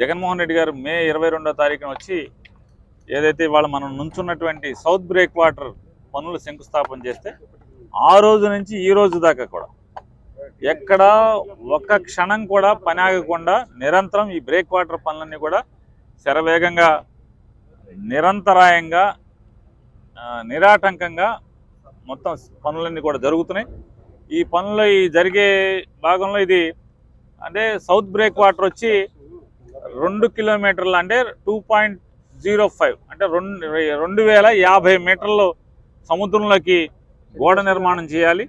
జగన్మోహన్ రెడ్డి గారు మే ఇరవై రెండో తారీఖున వచ్చి ఏదైతే ఇవాళ మనం నుంచున్నటువంటి సౌత్ బ్రేక్ వాటర్ పనులు శంకుస్థాపన చేస్తే ఆ రోజు నుంచి ఈ రోజు దాకా కూడా ఎక్కడ ఒక్క క్షణం కూడా పని ఆగకుండా నిరంతరం ఈ బ్రేక్ వాటర్ పనులన్నీ కూడా శరవేగంగా నిరంతరాయంగా నిరాటంకంగా మొత్తం పనులన్నీ కూడా జరుగుతున్నాయి. ఈ పనులు ఈ జరిగే భాగంలో ఇది అంటే సౌత్ బ్రేక్ వాటర్ వచ్చి రెండు కిలోమీటర్లు అంటే టూ పాయింట్ జీరో ఫైవ్ అంటే రెండు రెండు వేల యాభై మీటర్లు సముద్రంలోకి గోడ నిర్మాణం చేయాలి.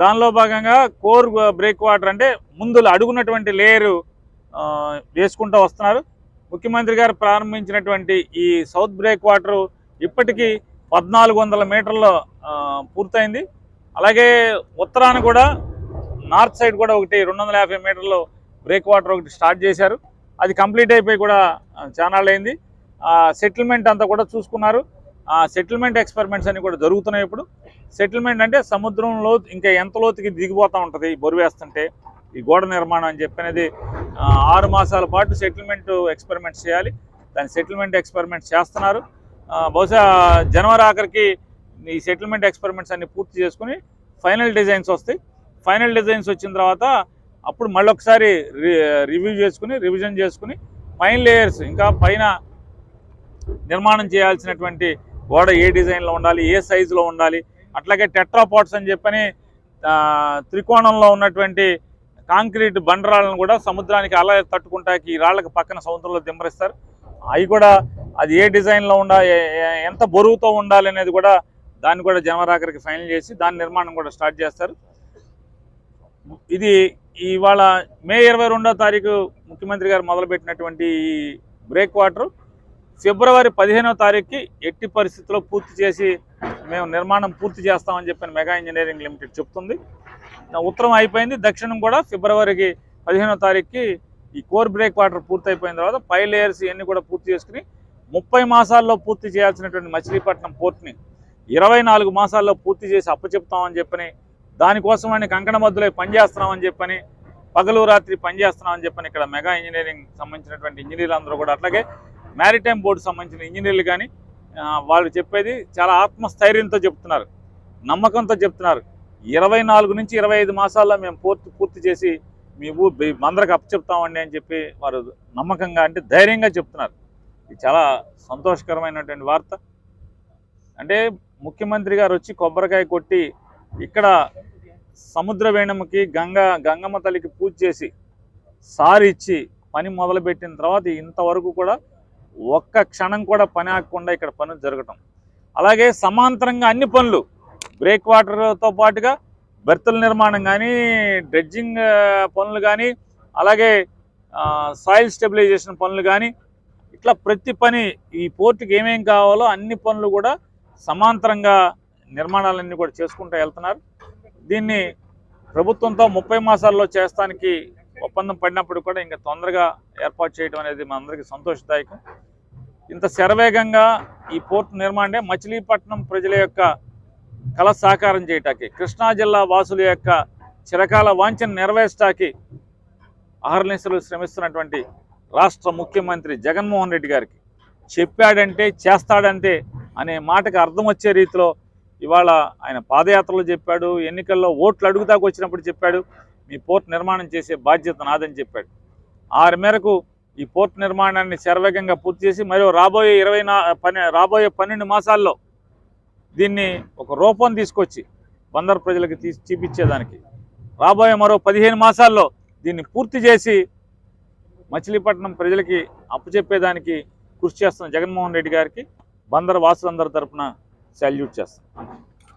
దానిలో భాగంగా కోర్ బ్రేక్ వాటర్ అంటే ముందులు అడుగున్నటువంటి లేయరు వేసుకుంటూ వస్తున్నారు. ముఖ్యమంత్రి గారు ప్రారంభించినటువంటి ఈ సౌత్ బ్రేక్ వాటర్ ఇప్పటికీ పద్నాలుగు వందల మీటర్లు పూర్తయింది. అలాగే ఉత్తరాన కూడా నార్త్ సైడ్ కూడా ఒకటి రెండు వందల యాభై మీటర్లు బ్రేక్ వాటర్ ఒకటి స్టార్ట్ చేశారు. అది కంప్లీట్ అయిపోయి కూడా ఆ, అయింది సెటిల్మెంట్ అంతా కూడా చూసుకున్నారు. ఆ సెటిల్మెంట్ ఎక్స్పెరిమెంట్స్ అన్ని కూడా జరుగుతున్నాయి ఇప్పుడు. సెటిల్మెంట్ అంటే సముద్రంలో ఇంకా ఎంత లోతుకి దిగిపోతూ ఉంటుంది ఈ బొరు వేస్తుంటే ఈ గోడ నిర్మాణం అని చెప్పినది ఆరు మాసాల పాటు సెటిల్మెంట్ ఎక్స్పెరిమెంట్స్ చేయాలి. దాని సెటిల్మెంట్ ఎక్స్పెరిమెంట్స్ చేస్తున్నారు. బహుశా జనవరి ఆఖరికి ఈ సెటిల్మెంట్ ఎక్స్పెరిమెంట్స్ అన్ని పూర్తి చేసుకుని ఫైనల్ డిజైన్స్ వస్తాయి. ఫైనల్ డిజైన్స్ వచ్చిన తర్వాత అప్పుడు మళ్ళీ ఒకసారి రివ్యూ చేసుకుని రివిజన్ చేసుకుని పైన లేయర్స్ ఇంకా పైన నిర్మాణం చేయాల్సినటువంటి గోడ ఏ డిజైన్లో ఉండాలి ఏ సైజులో ఉండాలి అట్లాగే టెట్రాపాట్స్ అని చెప్పని త్రికోణంలో ఉన్నటువంటి కాంక్రీట్ బండరాళ్ళను కూడా సముద్రానికి అలా తట్టుకుంటాకి ఈ రాళ్ళకి పక్కన సముద్రంలో దింపరిస్తారు. అవి కూడా అది ఏ డిజైన్లో ఉండా ఎంత బరువుతో ఉండాలి అనేది కూడా దాన్ని కూడా జనవరి ఫైనల్ చేసి దాని నిర్మాణం కూడా స్టార్ట్ చేస్తారు. ఇది ఇవాళ మే ఇరవై రెండో తారీఖు ముఖ్యమంత్రి గారు మొదలుపెట్టినటువంటి ఈ బ్రేక్ వాటర్ ఫిబ్రవరి పదిహేనో తారీఖుకి ఎట్టి పరిస్థితుల్లో పూర్తి చేసి మేము నిర్మాణం పూర్తి చేస్తామని చెప్పిన మెగా ఇంజనీరింగ్ లిమిటెడ్ చెప్తుంది. ఉత్తరం అయిపోయింది. దక్షిణం కూడా ఫిబ్రవరికి పదిహేనో తారీఖుకి ఈ కోర్ బ్రేక్ వాటర్ పూర్తి అయిపోయిన తర్వాత పై లేయర్స్ ఇవన్నీ కూడా పూర్తి చేసుకుని ముప్పై మాసాల్లో పూర్తి చేయాల్సినటువంటి మచిలీపట్నం పోర్ట్ని ఇరవై నాలుగు మాసాల్లో పూర్తి చేసి అప్పచెప్తామని చెప్పని దానికోసమని కంకణ మధ్యలో పనిచేస్తున్నామని చెప్పని పగలు రాత్రి పనిచేస్తున్నామని చెప్పని ఇక్కడ మెగా ఇంజనీరింగ్ సంబంధించినటువంటి ఇంజనీర్లు అందరూ కూడా అట్లాగే మ్యారిటైమ్ బోర్డు సంబంధించిన ఇంజనీర్లు కానీ వాళ్ళు చెప్పేది చాలా ఆత్మస్థైర్యంతో చెప్తున్నారు నమ్మకంతో చెప్తున్నారు. ఇరవై నాలుగు నుంచి ఇరవై ఐదు మాసాల్లో మేము పూర్తి పూర్తి చేసి మీ ఊ అందరికి అప్పచెప్తామండి అని చెప్పి వారు నమ్మకంగా అంటే ధైర్యంగా చెప్తున్నారు. ఇది చాలా సంతోషకరమైనటువంటి వార్త. అంటే ముఖ్యమంత్రి గారు వచ్చి కొబ్బరికాయ కొట్టి ఇక్కడ సముద్ర వేణముకి గంగా గంగమ్మ తల్లికి పూజ చేసి సారి ఇచ్చి పని మొదలుపెట్టిన తర్వాత ఇంతవరకు కూడా ఒక్క క్షణం కూడా పని ఆగకుండా ఇక్కడ పనులు జరగటం. అలాగే సమాంతరంగా అన్ని పనులు బ్రేక్ వాటర్తో పాటుగా బెర్తుల నిర్మాణం కానీ డ్రెడ్జింగ్ పనులు కానీ అలాగే సాయిల్ స్టెబిలైజేషన్ పనులు కానీ ఇట్లా ప్రతి పని ఈ పోర్టుకి ఏమేం కావాలో అన్ని పనులు కూడా సమాంతరంగా నిర్మాణాలన్నీ కూడా చేసుకుంటూ వెళ్తున్నారు. దీన్ని ప్రభుత్వంతో ముప్పై మాసాల్లో చేస్తానికి ఒప్పందం పడినప్పుడు కూడా ఇంకా తొందరగా ఏర్పాటు చేయడం అనేది మనందరికీ సంతోషదాయకం. ఇంత శరవేగంగా ఈ పోర్టు నిర్మాణే మచిలీపట్నం ప్రజల యొక్క కళ సాకారం చేయటానికి కృష్ణా జిల్లా వాసుల యొక్క చిరకాల వాంఛను నెరవేర్చడానికి అహర్నిశలు శ్రమిస్తున్నటువంటి రాష్ట్ర ముఖ్యమంత్రి జగన్మోహన్ రెడ్డి గారికి చెప్పాడంటే చేస్తాడంటే అనే మాటకు అర్థం వచ్చే రీతిలో ఇవాళ ఆయన పాదయాత్రలో చెప్పాడు ఎన్నికల్లో ఓట్లు అడుగుదాకు వచ్చినప్పుడు చెప్పాడు మీ పోర్ట్ నిర్మాణం చేసే బాధ్యత నాదని చెప్పాడు. ఆరు మేరకు ఈ పోర్ట్ నిర్మాణాన్ని శరవేగంగా పూర్తి చేసి మరియు రాబోయే ఇరవై పని రాబోయే పన్నెండు మాసాల్లో దీన్ని ఒక రూపం తీసుకొచ్చి బందర్ ప్రజలకు తీసి చూపించేదానికి. రాబోయే మరో పదిహేను మాసాల్లో దీన్ని పూర్తి చేసి మచిలీపట్నం ప్రజలకి అప్పచెప్పేదానికి కృషి చేస్తున్న జగన్మోహన్ రెడ్డి గారికి బందర్ వాసులందరి తరపున సాల్యూట్ చేస్తాం